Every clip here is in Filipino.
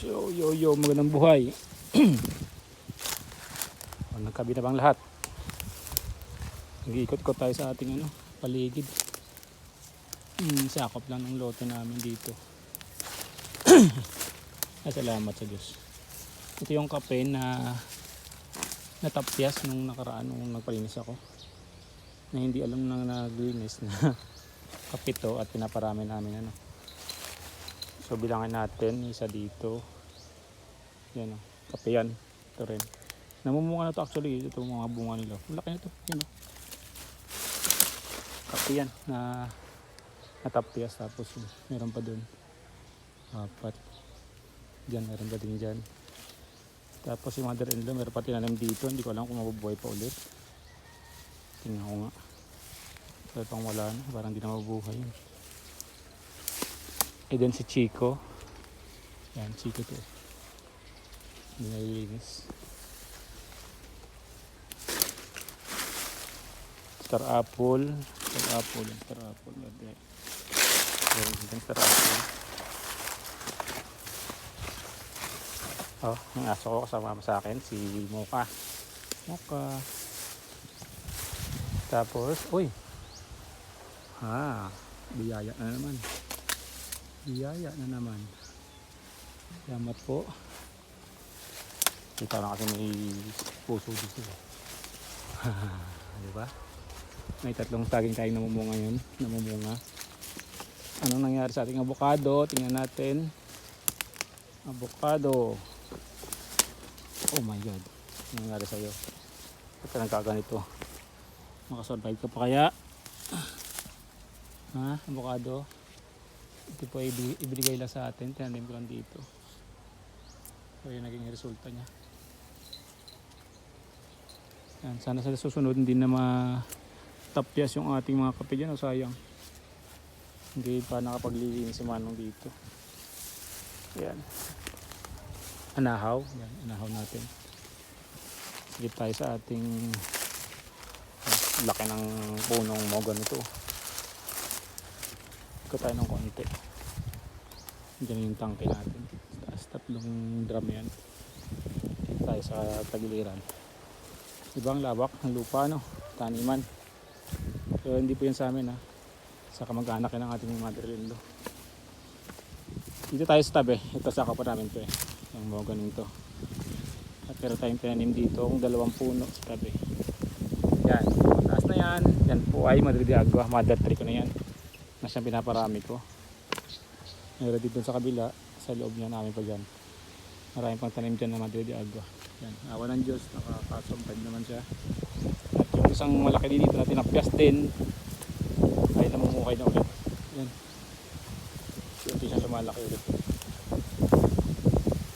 Yo, yo, yo, magandang buhay. o, nagkabinabang lahat. Nag-iikot ko tayo sa ating ano, paligid. Hmm, sakop lang ng lote namin dito. Ay, salamat sa Diyos. Ito yung kape na natapyas nung nakaraan nung nagpalinis ako. Na hindi alam nang naglinis na kape to at pinaparami namin ano. So bilangan natin, isa dito. Yan o, kape yan. Ito rin. Namumunga na to actually, ito mga bunga nila. Ang laki na to, yan o. Kape yan na natapyas tapos meron pa dun. Apat. Diyan, meron pa din dyan. Tapos si mother-in-law, meron pa tinanim dito. Hindi ko alam kung mabubuhay pa ulit. Tingnan ko nga. Pero pang wala na, parang hindi na mabubuhay yun. Eh then si Chico. Yan, Chico to. Hindi. Star Apple. Star Apple. Star Apple. Okay. Meron din Star Apple. Oh, yung aso ko kasama sa akin, si Mocha. Mocha. Tapos, uy. Ha, biyaya na naman. Biyaya na naman. Salamat po. Kita na kasi may puso dito. Di ba? May tatlong saging tayong namumunga ngayon. Namumunga. Anong nangyari sa ating avocado? Tingnan natin. Avocado. Oh my God. Anong nangyari sa'yo? Ba't ka nagkaganito? Makasurvive ka pa kaya? Ha? Avocado? Ito po ay ibig- ibigay lang sa atin. Tinanim ko lang dito. So yun naging resulta niya. Yan, sana sa susunod hindi na matapyas yung ating mga kape dyan. O sayang. Hindi pa nakapaglilinis si Manong dito. Yan. Anahaw. Yan, anahaw natin. Sigit tayo sa ating laki ng punong mogan ito. Ikot tayo ng konti. Diyan yung tangke natin. Taas tatlong drum yan. Tayo sa tagiliran. Ibang lawak ng lupa no. Taniman. Pero hindi po yan sa amin ha. Sa kamag-anak yan ng ating mother-in-law. Dito tayo sa tabi. Ito sa pa namin to eh. Yung mga ganun to. At pero tayong tinanim dito kung dalawang puno sa tabi. Yan. Taas na yan. Yan po ay Madrid Agua. Mother tree ko na yan. Na siyang pinaparami ko. Meron dito sa kabila. Sa loob niya namin pa dyan. Maraming pang tanim dyan na Madrid de Agua. Yan. Awa ng Diyos. Nakakasurvive naman siya. At yung isang malaki din dito na tinapyas din. Ay namumukay na ulit. Yan. Hindi siya lumalaki ulit.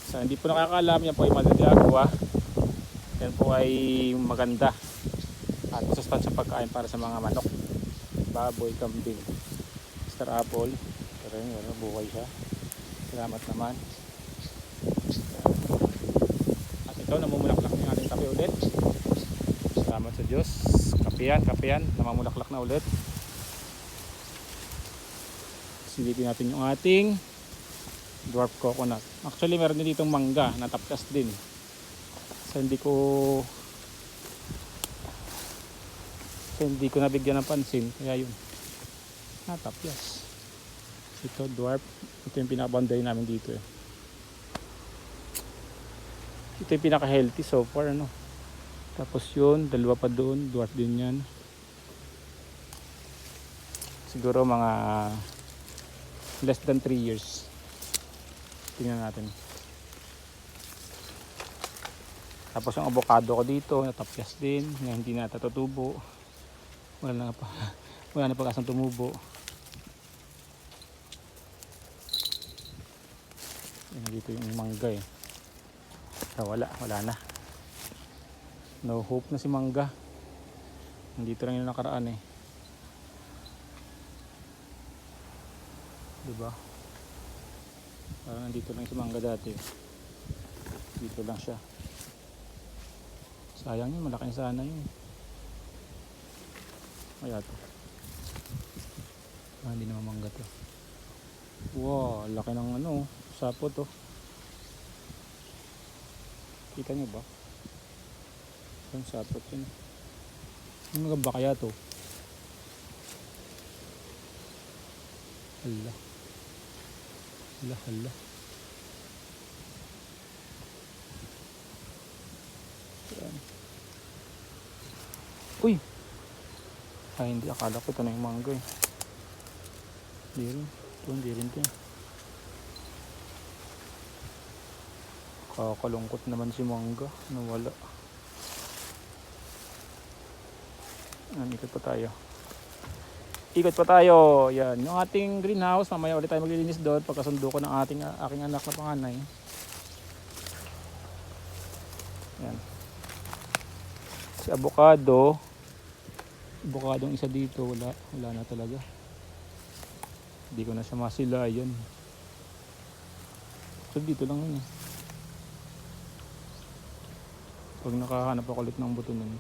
Sa hindi po nakakaalam, yan po ay Madrid de Agua. Yan po ay maganda. At masustansya pagkain para sa mga manok. Baboy, kambing. Star apple. Pero yun, ano, buhay siya. Salamat naman. At ito, namumulaklak yung ating kape ulit. Salamat sa Diyos. Kape yan, kape yan. Namamulaklak na ulit. Silipin natin yung ating dwarf coconut. Actually, meron din ditong mangga na tapkas din. So, hindi ko so, hindi ko nabigyan ng pansin. Kaya yun. Natapyas. Ito, dwarf. Ito yung pinaka-boundary namin dito eh. Ito yung pinaka-healthy so far, ano. Tapos yun, dalawa pa doon. Dwarf din yan. Siguro mga less than 3 years. Tingnan natin. Tapos ang avocado ko dito, natapyas din, na hindi na tatutubo. Wala na pa. Wala na pag-asang tumubo. Dito yung mangga eh. Ah, wala, wala na. No hope na si mangga. Nandito lang yung nakaraan eh. Diba? Parang nandito lang si mangga dati. Dito lang siya. Sayang yun, malaki na sana yun. Kaya to. Ah, hindi naman mangga to. Wow, laki ng ano, sapo to. Kita nyo ba? Ang sapot yun. Ano ba kaya to? Hala. Hala, hala. Uy! Ay, hindi. Akala ko ito na yung mangga eh. Hindi rin. Ito, hindi rin ito. eh. Kakalungkot naman si mangga. Nawala. Yan, ikot pa tayo. Ikot pa tayo. Yan. Yung ating greenhouse. Mamaya ulit tayo maglilinis doon. Pagkasundo ko ng ating, aking anak na panganay. Yan. Si avocado. Avocado isa dito. Wala. Wala na talaga. Hindi ko na siya masila. Yan. So dito lang yun eh. Pag nakahanap ako ulit ng buto nun,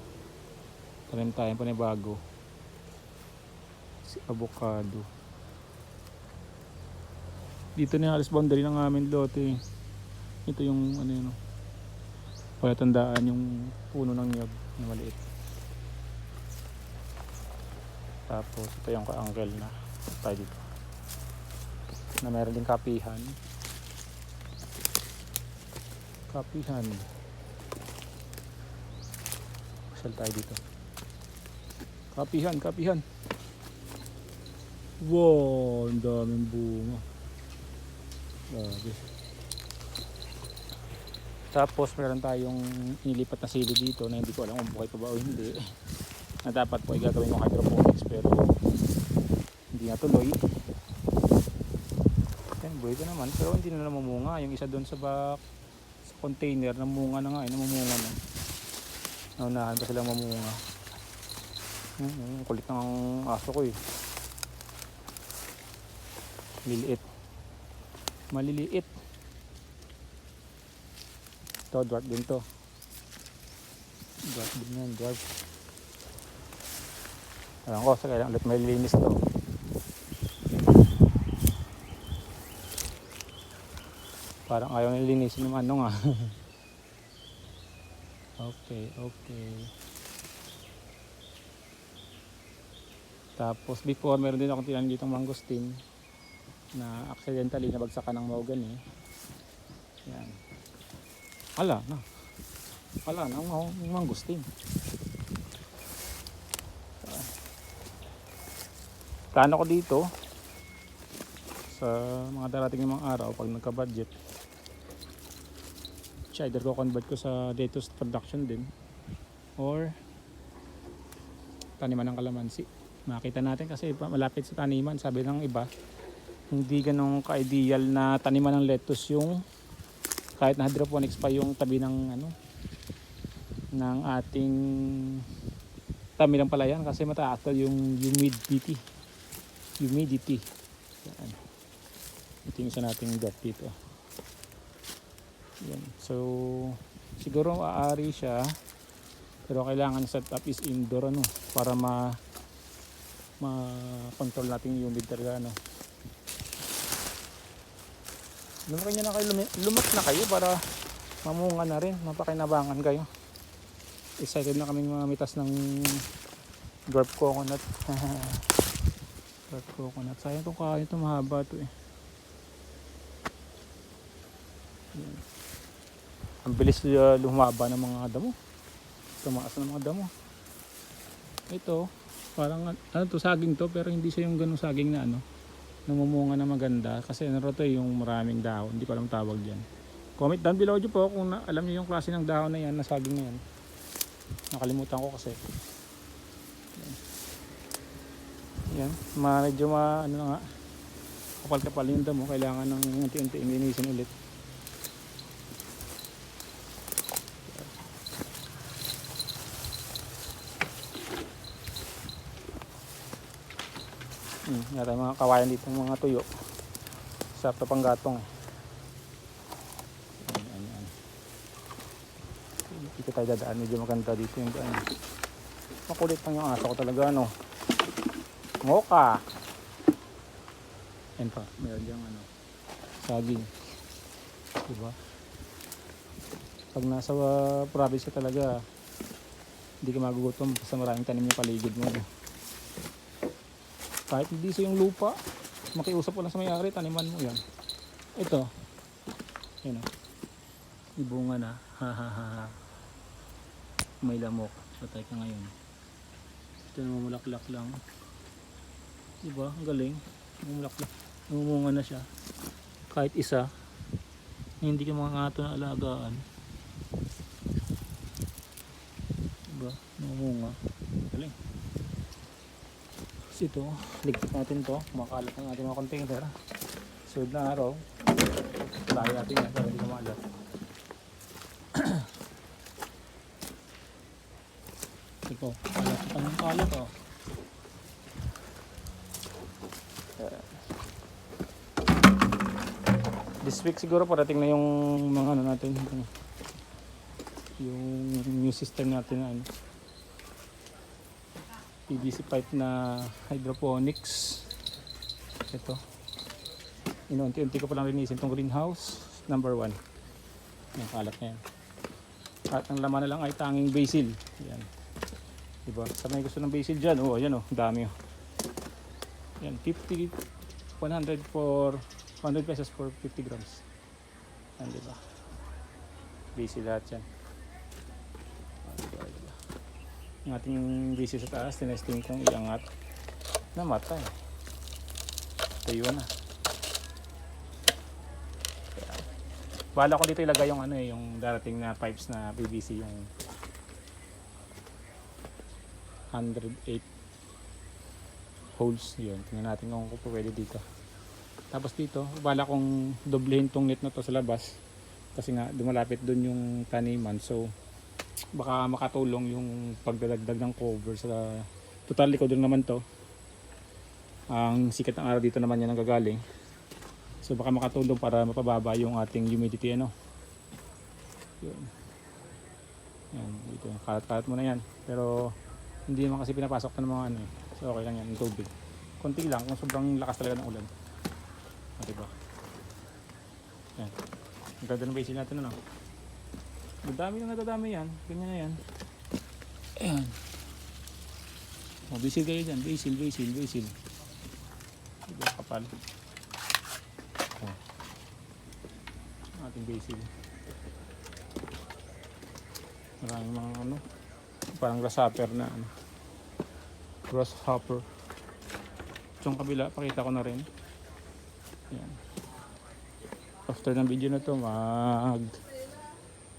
tanim tayo panibago. Si avocado. Dito na yung alis boundary ng aming lote. Ito yung ano yun. oh. Palatandaan yung puno ng niyog na maliit. Tapos ito yung ka-angkel na tayo dito. Na meron din kapihan. Kapihan. Pasal tayo dito. Kapihan, kapihan. Wow, ang daming bunga. Grabe. Tapos meron tayong inilipat na sili dito na hindi ko alam kung buhay pa ba o hindi. Na dapat po ay gagawin yung hydroponics pero hindi natuloy. Yan, buhay ko naman pero hindi na namumunga. Yung isa doon sa back sa container namunga na nga eh, namumunga na. Naunahan pa sila mamunga. Hmm, kulit ng aso ko eh. Liliit. Maliliit. Ito, dwarf din to. Dwarf din yan, dwarf. Alam ko, sa kailangan ulit malilinis to. Parang ayaw nilinisin yung ano nga. okay, okay. Tapos before, meron din akong tinanim ditong mangosteen na accidentally nabagsakan ng mahogany. Yan. Wala na. Wala na ang mangosteen. Plano ko dito sa mga darating ng mga araw pag nagka-budget. Siya either ko convert ko sa latest production din. Or taniman ng kalamansi. Makita natin kasi malapit sa taniman, sabi ng iba, hindi ganong ka-ideal na taniman ng lettuce yung kahit na hydroponics pa yung tabi ng ano ng ating tabi ng palayan. Kasi mataas yung humidity. Humidity. Yan. Ito yung isa nating dot dito yan so siguro maaari siya pero kailangan set up is indoor ano para ma ma-control natin yung humid talaga ano Lumaki na kayo, lumak na kayo para mamunga na rin, mapakinabangan kayo. Excited na kaming mamitas ng dwarf coconut. dwarf coconut. Sayang itong kain ito, mahaba ito eh. Yan. Ang bilis uh, lumaba ng mga damo. Tumaas ng mga damo. Ito, parang ano to, saging to, pero hindi siya yung ganung saging na ano namumunga na maganda. Kasi ano to yung maraming dahon hindi ko alam tawag dyan. Comment down below nyo po kung na, alam nyo yung klase ng dahon na yan na saging na yan. Nakalimutan ko kasi. Yan, medyo ma ano na nga kapal kapal yung damo kailangan ng unti-unti linisin ulit Hmm, yata yung mga kawayan dito mga tuyo sa Papanggatong. Ayan, ayan, ayan. Dito tayo dadaan, medyo maganda dito yung daan. Makulit lang yung aso ko talaga, no? Moka! Yan pa, meron diyang ano, saging. Diba? Pag nasa uh, province talaga, hindi ka magugutom kasi maraming tanim yung paligid mo. Kahit hindi sa yung lupa, makiusap ko lang sa may-ari, taniman mo yan. Ito. Yan o. Ibunga na. Ha ha ha ha. May lamok. Patay ka ngayon. Ito namumulaklak lang. Diba? Ang galing. Namumulaklak. Namumunga na siya. Kahit isa. Hindi ka mga ngato na alagaan. Diba? Namumunga. Galing. Ito, ligpit natin to. Makalat ng ating mga container. Sunod na araw, tayo natin yan para hindi kumalat. Ito, kalat pa ng kalat oh. This week siguro parating na yung mga ano natin, yung new system natin na ano, PVC pipe na hydroponics. Ito. Inunti-unti ko pa lang linisin itong greenhouse. Number one. Yung kalat na yan. At ang laman na lang ay tanging basil. Yan. Diba? Sa may gusto ng basil dyan. Oh, ayan oh. Dami oh. Yan. 50, 100 for, 100 pesos for 50 grams. Yan diba? Basil lahat yan. Ah, diba, diba? Yung ating basil sa taas, tinesting kong iangat. Namatay. Tayo na. Bala ko dito ilagay yung ano eh, yung darating na pipes na PVC yung 108 holes yun. Tingnan natin kung pwede dito. Tapos dito, bala kong doblehin tong net na to sa labas kasi nga dumalapit dun yung taniman so baka makatulong yung pagdadagdag ng cover sa total likod naman to ang sikat ng araw dito naman yan ang gagaling So baka makatulong para mapababa yung ating humidity ano. Yun. Yan, dito. Kalat-kalat mo na yan. Pero hindi naman kasi pinapasok na ng mga ano eh. So okay lang yan, yung tubig. Konti lang kung sobrang lakas talaga ng ulan. Ah, diba? Yan. Ang ganda ng basin natin ano. Madami na nadadami yan. Ganyan na yan. Ayan. O, basil kayo dyan. Basil, basil, basil. Diba kapal? ating basil. Maraming mga ano, parang grasshopper na ano. Grasshopper. Itong kabila, pakita ko na rin. Yan. After ng video na to, mag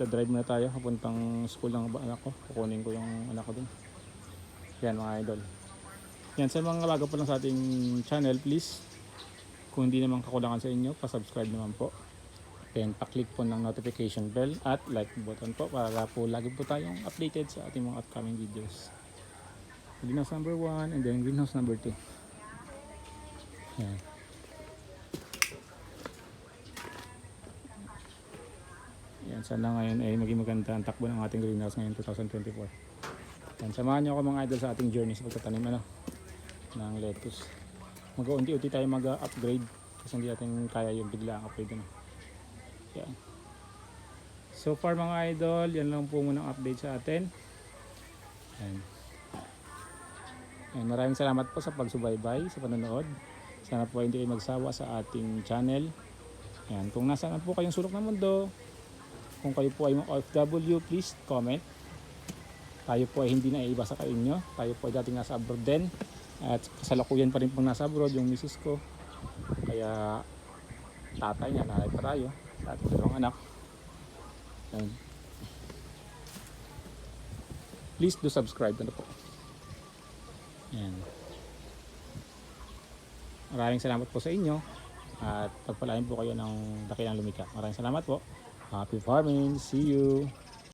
drive na tayo papuntang school ng anak ko. Kukunin ko yung anak ko dun. Yan mga idol. Yan, sa mga bago pa lang sa ating channel, please, kung hindi naman kakulangan sa inyo, pa-subscribe naman po. Then, pa-click po ng notification bell at like button po para po lagi po tayong updated sa ating mga upcoming videos. Greenhouse number 1 and then greenhouse number 2. Yan. Yan, sana ngayon ay maging maganda ang takbo ng ating greenhouse ngayon 2024. Yan, samahan niyo ako mga idol sa ating journey sa pagtatanim ano, ng lettuce. Mag-unti-unti tayo mag-upgrade kasi hindi natin kaya yung bigla ang upgrade. Ano. Yan. So far mga idol, yan lang po muna ang update sa atin. Yan. Yan, maraming salamat po sa pagsubaybay, sa panonood. Sana po hindi kayo magsawa sa ating channel. Yan, kung nasaan po kayong sulok ng mundo, kung kayo po ay mga OFW, please comment. Tayo po ay hindi na iiba sa inyo. Tayo po ay dating nasa abroad din. At kasalukuyan pa rin pong nasa abroad yung misis ko. Kaya tatay niya, nanay pa tayo ating dalawang anak. Yan. Please do subscribe na po. Yan. Maraming salamat po sa inyo at pagpalain po kayo ng dakilang lumika. Maraming salamat po. Happy farming. See you.